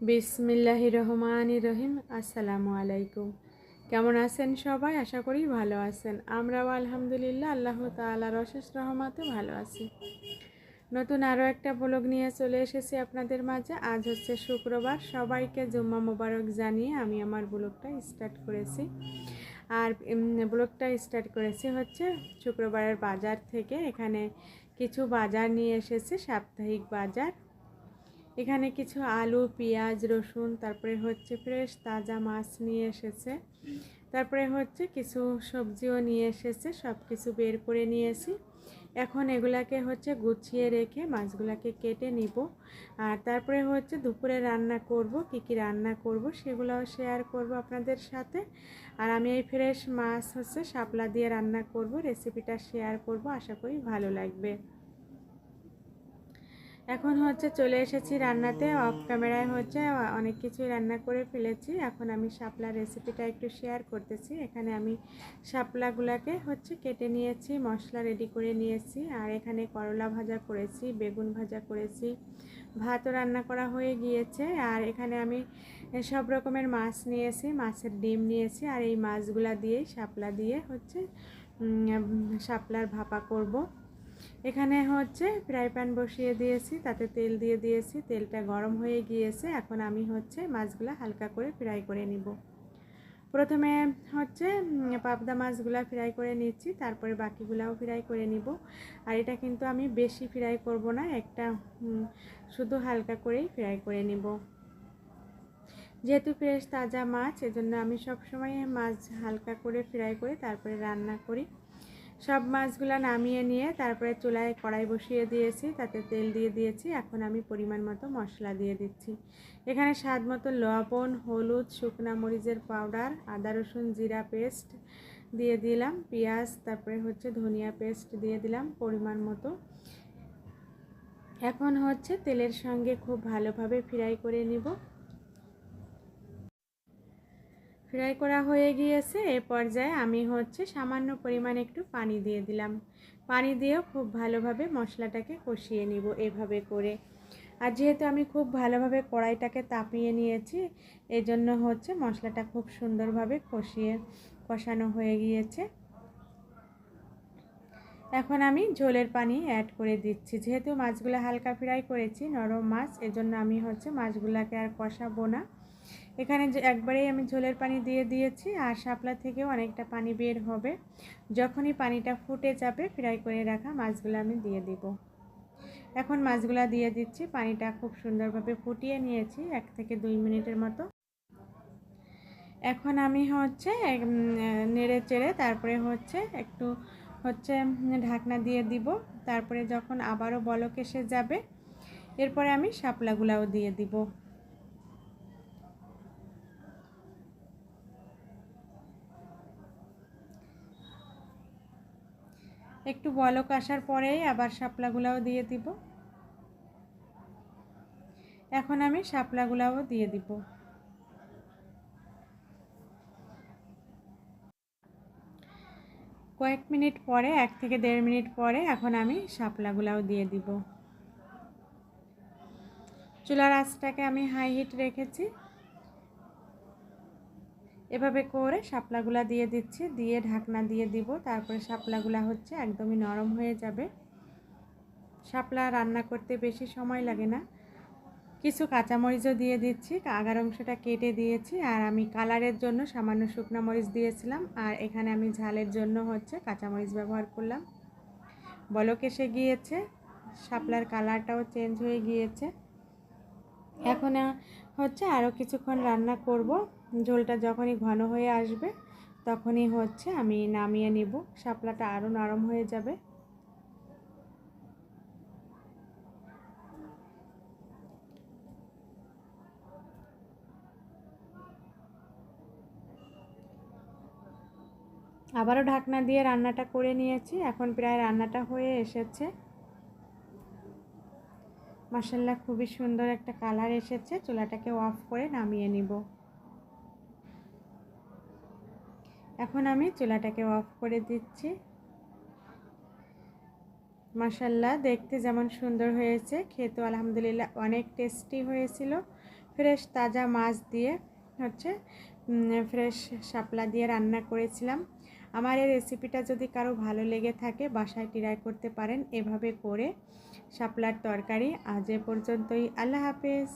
বিসমিল্লাহ রহমান রহিম আসসালামু আলাইকুম। কেমন আছেন সবাই? আশা করি ভালো আছেন। আমরাও আলহামদুলিল্লাহ আল্লাহ তালার অশেষ রহমাতে ভালো আছি। নতুন আরও একটা ব্লগ নিয়ে চলে এসেছি আপনাদের মাঝে। আজ হচ্ছে শুক্রবার। সবাইকে জুম্মা মোবারক জানিয়ে আমি আমার ব্লগটা স্টার্ট করেছি। আর ব্লগটা স্টার্ট করেছি হচ্ছে শুক্রবারের বাজার থেকে। এখানে কিছু বাজার নিয়ে এসেছে, সাপ্তাহিক বাজার। এখানে কিছু আলু, পেঁয়াজ, রসুন, তারপরে হচ্ছে ফ্রেশ তাজা মাছ নিয়ে এসেছে। তারপরে হচ্ছে কিছু সবজিও নিয়ে এসেছে সব কিছু বের করে নিয়েছি। এখন এগুলাকে হচ্ছে গুছিয়ে রেখে মাছগুলাকে কেটে নিব। আর তারপরে হচ্ছে দুপুরে রান্না করব, কি কি রান্না করব সেগুলোও শেয়ার করব আপনাদের সাথে। আর আমি এই ফ্রেশ মাছ হচ্ছে শাপলা দিয়ে রান্না করব রেসিপিটা শেয়ার করব, আশা করি ভালো লাগবে। এখন হচ্ছে চলে এসেছি রান্নাতে অফ ক্যামেরায় হচ্ছে অনেক কিছুই রান্না করে ফেলেছি। এখন আমি শাপলা রেসিপিটা একটু শেয়ার করতেছি। এখানে আমি শাপলাগুলাকে হচ্ছে কেটে নিয়েছি, মশলা রেডি করে নিয়েছি। আর এখানে করলা ভাজা করেছি, বেগুন ভাজা করেছি, ভাতও রান্না করা হয়ে গিয়েছে। আর এখানে আমি সব রকমের মাছ নিয়েছি, মাছের ডিম নিয়েছি। আর এই মাছগুলা দিয়েই শাপলা দিয়ে হচ্ছে শাপলার ভাপা করব। এখানে হচ্ছে ফ্রাই প্যান বসিয়ে দিয়েছি, তাতে তেল দিয়ে দিয়েছি, তেলটা গরম হয়ে গিয়েছে, এখন আমি হচ্ছে মাছগুলো হালকা করে ফ্রাই করে নিব। প্রথমে হচ্ছে পাবদা মাছগুলো ফ্রাই করে নিচ্ছি, তারপরে বাকিগুলাও ফ্রাই করে নিব। আর এটা কিন্তু আমি বেশি ফ্রাই করব না, একটা শুধু হালকা করেই ফ্রাই করে নিব। যেহেতু ফ্রেশ তাজা মাছ, এজন্য আমি সবসময় মাছ হালকা করে ফ্রাই করে তারপরে রান্না করি। সব মাছগুলো নামিয়ে নিয়ে তারপরে চুলায় কড়াই বসিয়ে দিয়েছি, তাতে তেল দিয়ে দিয়েছি। এখন আমি পরিমাণ মতো মশলা দিয়ে দিচ্ছি। এখানে স্বাদ মতো লবণ, হলুদ, শুকনা মরিচের পাউডার, আদা, রসুন, জিরা পেস্ট দিয়ে দিলাম, পেঁয়াজ, তারপরে হচ্ছে ধনিয়া পেস্ট দিয়ে দিলাম পরিমাণ মতো। এখন হচ্ছে তেলের সঙ্গে খুব ভালোভাবে ফ্রাই করে নিব। ফ্রাই করা হয়ে গিয়েছে, এ পর্যায়ে আমি হচ্ছে সামান্য পরিমাণ একটু পানি দিয়ে দিলাম। পানি দিয়েও খুব ভালোভাবে মশলাটাকে কষিয়ে নিব এভাবে করে। আর যেহেতু আমি খুব ভালোভাবে কড়াইটাকে তাপিয়ে নিয়েছি এই জন্য হচ্ছে মশলাটা খুব সুন্দরভাবে কষিয়ে কষানো হয়ে গিয়েছে। এখন আমি ঝোলের পানি অ্যাড করে দিচ্ছি। যেহেতু মাছগুলো হালকা ফ্রাই করেছি, নরম মাছ, এজন্য আমি হচ্ছে মাছগুলোকে আর কষাবো না। এখানে একবারেই আমি ঝোলের পানি দিয়ে দিয়েছি আর শাপলা থেকেও অনেকটা পানি বের হবে। যখনই পানিটা ফুটে যাবে, ফ্রাই করে রাখা মাছগুলো আমি দিয়ে দিব। এখন মাছগুলো দিয়ে দিচ্ছি। পানিটা খুব সুন্দরভাবে ফুটিয়ে নিয়েছি, এক থেকে দুই মিনিটের মতো। এখন আমি হচ্ছে নেড়ে চেড়ে তারপরে হচ্ছে একটু হচ্ছে ঢাকনা দিয়ে দিব। তারপরে যখন আবারও বলক এসে যাবে, এরপরে আমি শাপলাগুলাও দিয়ে দিব। একটু বলক আসার পরেই আবার শাপলাগুলাও দিয়ে দিব। এখন আমি শাপলাগুলাও দিয়ে দিব। কয়েক মিনিট পরে, এক থেকে দেড় মিনিট পরে এখন আমি শাপলাগুলাও দিয়ে দিব। চুলার আঁচটাকে আমি হাই হিট রেখেছি। এভাবে করে শাপলাগুলা দিয়ে দিচ্ছি, দিয়ে ঢাকনা দিয়ে দিব। তারপরে শাপলাগুলা হচ্ছে একদমই নরম হয়ে যাবে। শাপলা রান্না করতে বেশি সময় লাগে না। কিছু কাঁচামরিচও দিয়ে দিচ্ছি, আগার অংশটা কেটে দিয়েছি। আর আমি কালারের জন্য সামান্য শুকনো মরিচ দিয়েছিলাম। আর এখানে আমি ঝালের জন্য হচ্ছে কাঁচামরিচ ব্যবহার করলাম। বলক এসে গিয়েছে, শাপলার কালারটাও চেঞ্জ হয়ে গিয়েছে। এখন হচ্ছে আরও কিছুক্ষণ রান্না করব। ঝোলটা যখনই ঘন হয়ে আসবে, তখনই হচ্ছে আমি নামিয়ে নিব। শাপলাটা আরও নরম হয়ে যাবে। আবারও ঢাকনা দিয়ে রান্নাটা করে নিয়েছি। এখন প্রায় রান্নাটা হয়ে এসেছে। মাসাল্লাহ খুবই সুন্দর একটা কালার এসেছে। চুলাটাকে অফ করে নামিয়ে নিব। এখন আমি চুলাটাকে অফ করে দিচ্ছি। মাসাল্লাহ দেখতে যেমন সুন্দর হয়েছে। খেতেও আলহামদুলিল্লাহ অনেক টেস্টি হয়েছিল। ফ্রেশ তাজা মাছ দিয়ে হচ্ছে ফ্রেশ শাপলা দিয়ে রান্না করেছিলাম। আমার এই রেসিপিটা যদি কারও ভালো লেগে থাকে, বাসায় ট্রাই করতে পারেন। এভাবে করে শাপলার তরকারি আজ এ পর্যন্তই। আল্লাহ হাফেজ।